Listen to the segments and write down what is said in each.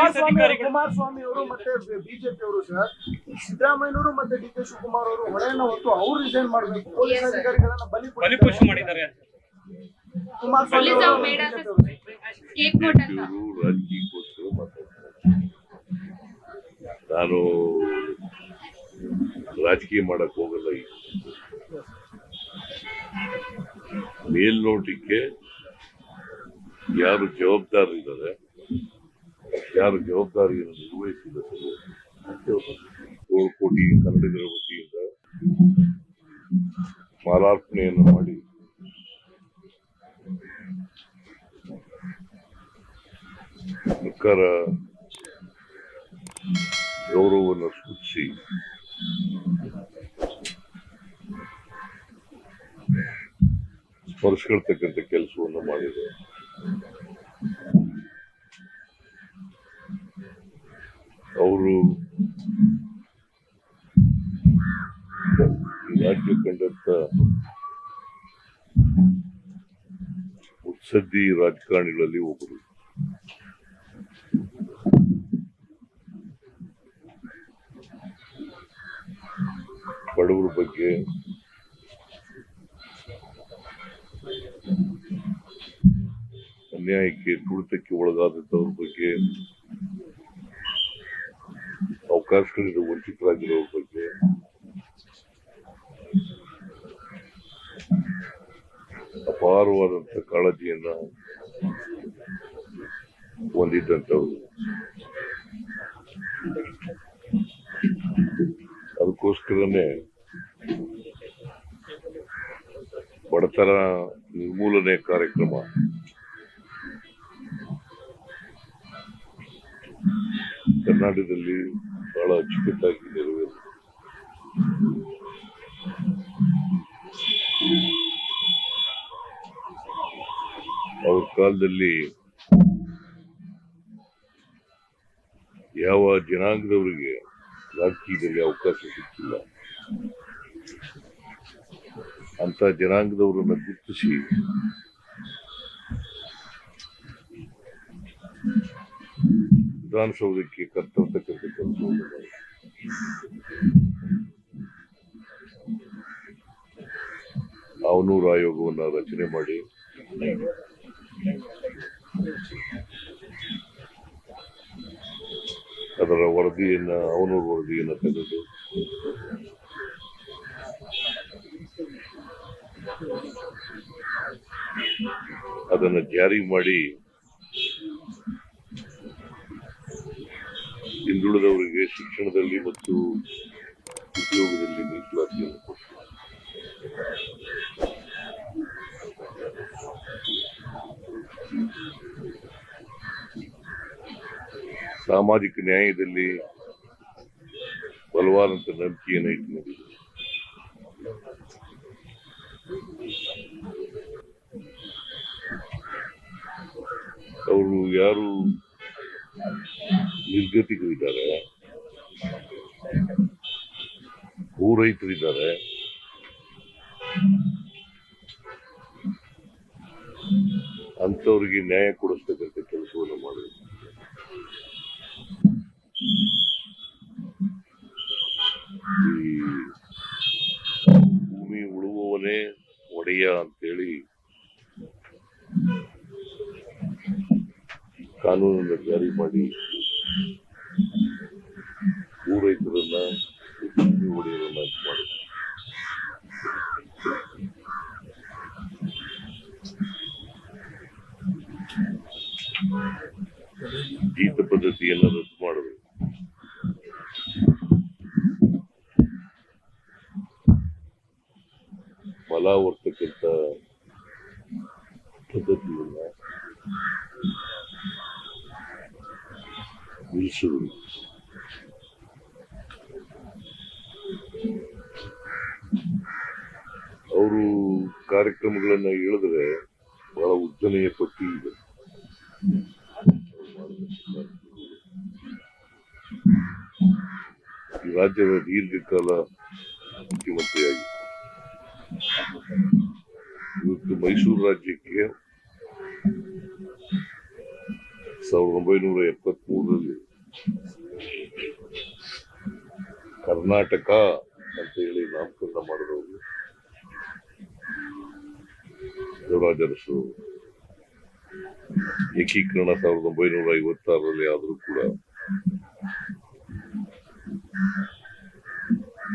ಕುಮಾರಸ್ವಾಮಿ ಕುಮಾರಸ್ವಾಮಿ ಅವರು ಮತ್ತೆ ಬಿಜೆಪಿ ಅವರು ಸರ್ ಸಿದ್ದರಾಮಯ್ಯನವರು ಮತ್ತೆ ಡಿ ಕೆ ಶಿವಕುಮಾರ್ ಅವರು ಹೊಣೆಯನ್ನು ಹೊತ್ತು ಅವ್ರು ರಿಸೈನ್ ಮಾಡಬೇಕು. ಪೊಲೀಸ್. ಅಧಿಕಾರಿಗಳನ್ನ ಬಲಿ ಪುಷ್ ಮಾಡಿದ್ದಾರೆ. ಕುಮಾರಸ್ವಾಮಿ ರಾಜಕೀಯಕ್ಕೋಸ್ಕರ ನಾನು ರಾಜಕೀಯ ಮಾಡಕ್ ಹೋಗಲ್ಲ ಈಗ ಮೇಲ್ನೋಟಕ್ಕೆ ಯಾರು ಜವಾಬ್ದಾರರಿದ್ದಾರೆ? ಯಾರು ಜವಾಬ್ದಾರಿಯನ್ನು ನಿರ್ವಹಿಸಿದರು ಕೋಟಿ ಕನ್ನಡಿಗರ ವತಿಯಿಂದ ಮಾಲಾರ್ಪಣೆಯನ್ನು ಮಾಡಿ? ಸರ್ಕಾರ ಗೌರವವನ್ನು ಸೂಚಿಸಿ. ಸ್ಪರ್ಶಿರ್ತಕ್ಕಂಥ ಕೆಲಸವನ್ನು ಮಾಡಿದೆ. ಅವರು ರಾಜ್ಯ ಕಂಡಂತ ಮುತ್ಸದ್ದಿ ರಾಜಕಾರಣಿಗಳಲ್ಲಿ ಒಬ್ಬರು. ಬಡವರ ಬಗ್ಗೆ ಅನ್ಯಾಯಕ್ಕೆ ತುಳಿತಕ್ಕೆ ಒಳಗಾದಂತವ್ರ ಬಗ್ಗೆ ಅವಕಾಶಗಳಿಂದ ವಂಚಿತರಾಗಿರೋರ ಬಗ್ಗೆ ಅಪಾರವಾದಂತ ಕಾಳಜಿಯನ್ನ ಹೊಂದಿದ್ದಂಥವ್ರು ಅದಕ್ಕೋಸ್ಕರನೇ ಬಡತನ ನಿರ್ಮೂಲನೆ ಕಾರ್ಯಕ್ರಮ. ಕರ್ನಾಟಕದಲ್ಲಿ ಬಹಳ ಅಚ್ಚುಕಟ್ಟಾಗಿ ನೆರವೇರಿದೆ ಅವ್ರ ಕಾಲದಲ್ಲಿ ಯಾವ ಜನಾಂಗದವರಿಗೆ ರಾಜಕೀಯದಲ್ಲಿ ಅವಕಾಶ ಸಿಕ್ಕಿಲ್ಲ. ಅಂತ ಜನಾಂಗದವರನ್ನ ಗುರುತಿಸಿ ವಿಧಾನಸೌಧಕ್ಕೆ ಕರ್ತರ್ತಕ್ಕಂಥ ಕೆಲಸವನ್ನು. ಅವನೂರು ಆಯೋಗವನ್ನ ರಚನೆ ಮಾಡಿ ಅದರ ವರದಿಯನ್ನು, ಅವನೂರು ವರದಿಯನ್ನು ತೆಗೆದು ಅದನ್ನು ಜಾರಿ ಮಾಡಿ ಹಿಂದುಳಿದವರಿಗೆ ಶಿಕ್ಷಣದಲ್ಲಿ ಮತ್ತು ಉದ್ಯೋಗದಲ್ಲಿ ಮೀಸಲಾತಿಯನ್ನು ಕೊಟ್ಟರು ಸಾಮಾಜಿಕ ನ್ಯಾಯದಲ್ಲಿ ಬಲವಾದಂತ ನಂಬಿಕೆಯನ್ನು ಇಟ್ಟುಕೊಂಡಿದೆ ಅವರು ಯಾರು ನಿರ್ಗತಿಕರಿದ್ದಾರೆ. ಇದ್ದಾರೆ ಅಂತವರಿಗೆ ನ್ಯಾಯ ಕೊಡಿಸ್ತಕ್ಕಂಥ ಕೆಲಸವನ್ನು ಮಾಡಿ ಈ ಭೂಮಿ ಉಳುವವನೇ ಒಡೆಯ ಅಂತೇಳಿ ಕಾನೂನನ್ನು ಜಾರಿ ಮಾಡಿ ಪೂರೈತರನ್ನ ಭೂಮಿ ಒಡೆಯರನ್ನ ಮಾಡಿದ್ರು ಜೀತ ಪದ್ಧತಿಯನ್ನು ರದ್ದು ಮಾಡಬೇಕು ಬಲಾವರ್ತಕ್ಕಂಥ ಪದ್ಧತಿಯನ್ನ ನಿಲ್ಲಿಸಿದ್ರು ಅವರು ಕಾರ್ಯಕ್ರಮಗಳನ್ನ ಹೇಳಿದ್ರೆ ಬಹಳ ಉದ್ದನೆಯ ಪಟ್ಟಿ ಇದೆ. ಈ ರಾಜ್ಯದ ದೀರ್ಘಕಾಲ ಮುಖ್ಯಮಂತ್ರಿಯಾಗಿ. ಇವತ್ತು ಮೈಸೂರು ರಾಜ್ಯಕ್ಕೆ ಸಾವಿರದ ಒಂಬೈನೂರ ಎಪ್ಪತ್ಮೂರರಲ್ಲಿ ಕರ್ನಾಟಕ ಅಂತ ಹೇಳಿ ನಾಮಕರಣ ಮಾಡಿದವರು ದೇವರಾಜ ಅರಸು ಏಕೀಕರಣ ಸಾವಿರದ ಒಂಬೈನೂರ ಐವತ್ತಾರರಲ್ಲಿ ಆದರೂ ಕೂಡ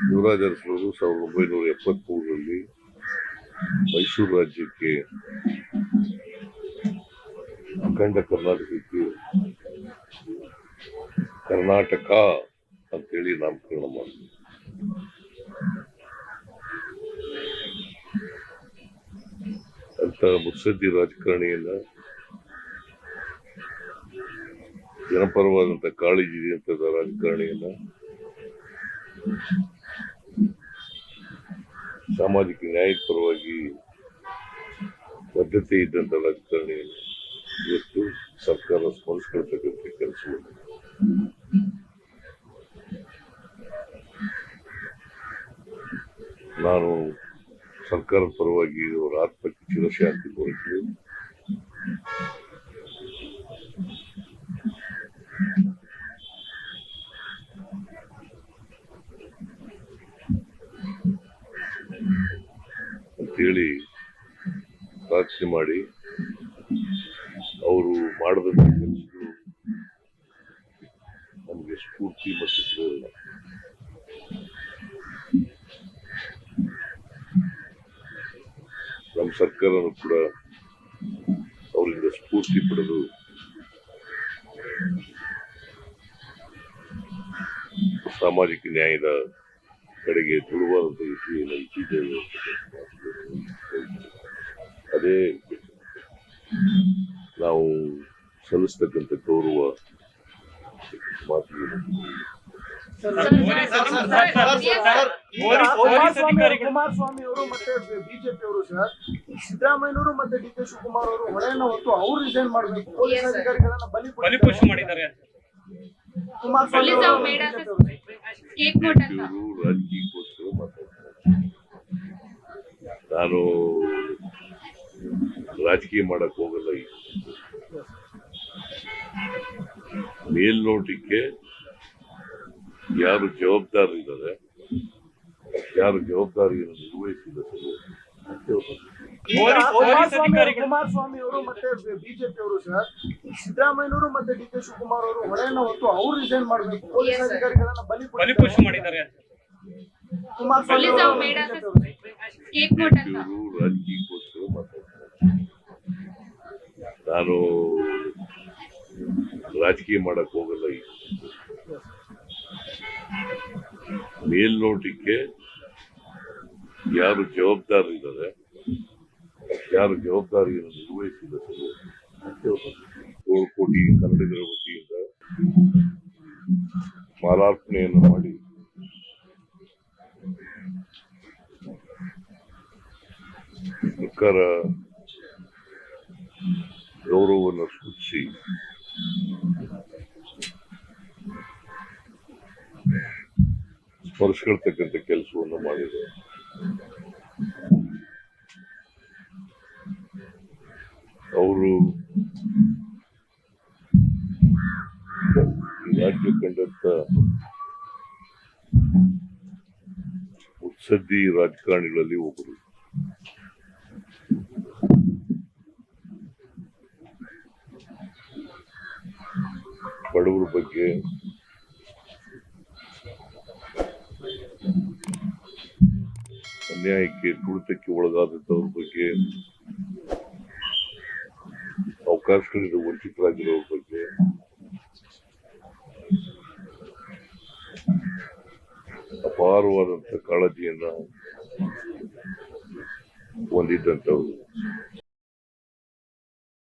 ದೇವರಾಜ ಅರಸರು ಸಾವಿರದ ಒಂಬೈನೂರ ಎಪ್ಪತ್ಮೂರರಲ್ಲಿ ಮೈಸೂರು ರಾಜ್ಯಕ್ಕೆ ಅಖಂಡ ಕರ್ನಾಟಕಕ್ಕೆ ಕರ್ನಾಟಕ ಅಂತ ಮುತ್ಸದ್ದಿ ರಾಜಕಾರಣಿಯನ್ನ ಜನಪರವಾದಂತ ಕಾಳಜಿ ಅಂತ ರಾಜಕಾರಣಿಯನ್ನ ಸಾಮಾಜಿಕ ನ್ಯಾಯದ ಪರವಾಗಿ ಬದ್ಧತೆ ಇದ್ದಂತ ರಾಜಕಾರಣಿಯನ್ನು ಇವತ್ತು ಸರ್ಕಾರ ಸ್ಮರಿಸ್ಕೊಳ್ತಕ್ಕಂಥ ಕೆಲಸವನ್ನು ನಾನು ಸರ್ಕಾರದ ಪರವಾಗಿ ಅವರ ಆತ್ಮಕ್ಕೆ ಚಿರಶಾಂತಿ ಕೋರುತ್ತೇನೆ ಅಂತೇಳಿ ಪ್ರಾರ್ಥನೆ ಮಾಡಿ. ಅವರು ಮಾಡಬೇಕು ನಮಗೆ ಸ್ಫೂರ್ತಿ ಮತ್ತು ಸರ್ಕಾರನೂ ಕೂಡ ಅವರಿಂದ ಸ್ಫೂರ್ತಿ ಪಡೆದು ಸಾಮಾಜಿಕ ನ್ಯಾಯದ ಕಡೆಗೆ ಧ್ರುವವಾದಂಥ ವಿಷಯವನ್ನು ಇಟ್ಟಿದ್ದೇವೆ ಅದೇ ನಾವು ಸಲ್ಲಿಸ್ತಕ್ಕಂಥ ಗೌರವ ಮಾತು ಕುಮಾರಸ್ವಾಮಿ ಅವರು ಮತ್ತೆ ಬಿಜೆಪಿ ಅವರು ಸರ್ ಸಿದ್ದರಾಮಯ್ಯನವರು ಮತ್ತೆ ಡಿ ಕೆ ಶಿವಕುಮಾರ್ ಅವರು ಹೊಣೆಯನ್ನ ಹೊತ್ತು ಅವ್ರು ರಿಸೈನ್ ಮಾಡಬೇಕು. ಪೊಲೀಸ್. ಅಧಿಕಾರಿಗಳನ್ನ ಬಲಿ ಬಲಿಪುಷ್ ಮಾಡಿದ್ದಾರೆ. ಕುಮಾರಸ್ವಾಮಿ ನಾನು ರಾಜಕೀಯ ಮಾಡಕ್ ಹೋಗಲ್ಲ ಈಗ ಮೇಲ್ನೋಟಕ್ಕೆ ಯಾರು ಜವಾಬ್ದಾರರಿದ್ದಾರೆ ಯಾರು ಜವಾಬ್ದಾರಿಯನ್ನು ನಿರ್ವಹಿಸಿದ್ದಾರೆ ಕುಮಾರಸ್ವಾಮಿ ಅವರು ಮತ್ತೆ ಬಿಜೆಪಿ ಅವರು ಸರ್ ಸಿದ್ದರಾಮಯ್ಯನವರು ಮತ್ತೆ ಡಿ ಕೆ ಶಿವಕುಮಾರ್ ಅವರು ಹೊಣೆಯನ್ನ ಹೊತ್ತು ಅವ್ರು ರಿಸೈನ್ ಮಾಡ್ಬೇಕು. ಪೊಲೀಸ್. ಅಧಿಕಾರಿಗಳನ್ನ ಬಲಿ ಬಲಿಪುಷ್ ಮಾಡಿದ್ದಾರೆ. ಕುಮಾರಸ್ವಾಮಿ ರಾಜಕೀಯಕ್ಕೋಸ್ಕರ ಮಾತಾಡ್ತಾರೆ. ನಾನು ರಾಜಕೀಯ ಮಾಡಕ್ ಹೋಗಲ್ಲ ಈಗ. ಮೇಲ್ನೋಟಕ್ಕೆ ಯಾರು ಜವಾಬ್ದಾರರಿದ್ದಾರೆ ಯಾರು ಜವಾಬ್ದಾರಿಯನ್ನು ನಿರ್ವಹಿಸಿದ್ದಾರೆ ಕೋಟಿ ಕನ್ನಡಿಗರ ವತಿಯಿಂದ ಮಾಲಾರ್ಪಣೆಯನ್ನು ಮಾಡಿ ಸರ್ಕಾರ ಗೌರವವನ್ನು ಸೂಚಿಸಿ ಸ್ಮರಿಸ್ಕೊಳ್ತಕ್ಕಂಥ ಕೆಲಸವನ್ನು ಮಾಡಿದೆ. ಅವರು ರಾಜ್ಯ ಕಂಡಂತ ಉತ್ಸದ್ದಿ ರಾಜಕಾರಣಿಗಳಲ್ಲಿ ಒಬ್ಬರು. ಬಡವರ ಬಗ್ಗೆ ಅನ್ಯಾಯಕ್ಕೆ ತುಳಿತಕ್ಕೆ ಒಳಗಾದಂಥವ್ರ ಬಗ್ಗೆ ಅವಕಾಶಗಳಿಂದ ವಂಚಿತರಾಗಿರೋರ ಬಗ್ಗೆ ಅಪಾರವಾದಂಥ ಕಾಳಜಿಯನ್ನ ಹೊಂದಿದ್ದಂಥವ್ರು.